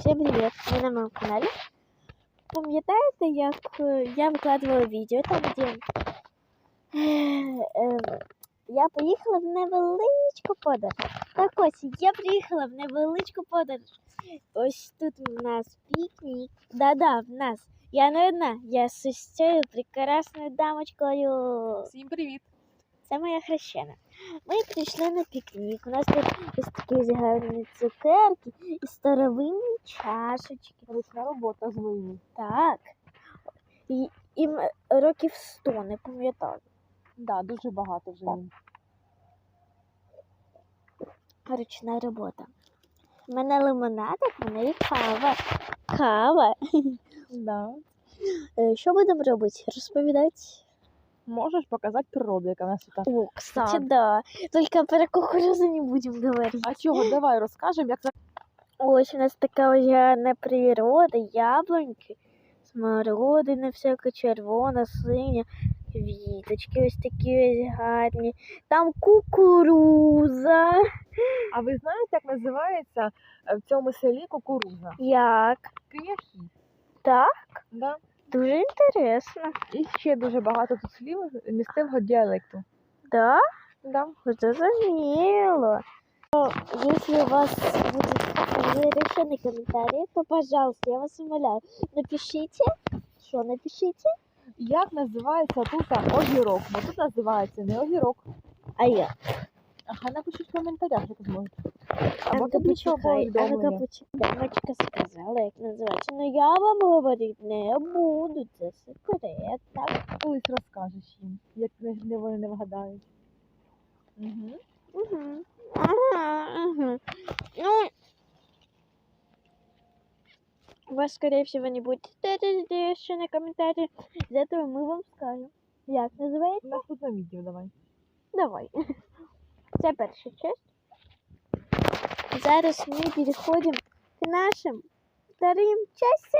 Всім привіт! Ви на моєму каналі. Пам'ятаєте, як е, я викладувала відео там, де е, е, я поїхала в невеличку подорож. Так ось, я приїхала в невеличку подорож. Ось тут у нас пікнік. Да-да, в нас. Я не одна, я з ось прекрасною дамочкою. Всім привіт! Це моя хрещена. Ми прийшли на пікнік. У нас тут ось такі ось цукерки і старовинні чашечки. Ручна робота з глини. Так. І, їм років 100, не пам'ятаю. Да, дуже багато вже їм. Ручна робота. У мене лимонадик, у мене і кава. Кава. Да. Е, Що будемо робити? Розповідати? Можеш показати природу, яка в нас тут. О, кстати, да. Только про кукурузу не будемо говорити. А чого? Давай розкажемо, як Ось у нас така гарна природа, яблуньки, смородина всяка червона, синя, квіточки ось такі ось гарні. Там кукуруза. А ви знаєте, як називається е, в цьому селі кукуруза? Як? Кияхі. Так, Да? Дуже інтересно. І ще дуже багато тут слів місцевого діалекту. Да? Да. Зрозуміло. Если у вас будет разрешенный комментарий, то, пожалуйста, я вас умоляю, напишите. Что напишите? Як називається тут огірок? Бо тут називається не огірок. А я. А хай напишіть в коментарях, як зможуть. Або а повідомлення. Сказала, як називається. Ну я вам говорити не буду, це секрет. Так? Колись розкажеш їм, як не, не вони не вгадають. Угу. Угу. Ага, угу. Ну, у вас, скорее всего, не будет еще на комментарии. Из этого мы вам скажем. Як називається? Наступне відео давай. Давай. Це перша часть. Зараз ми переходимо к нашим вторым частям.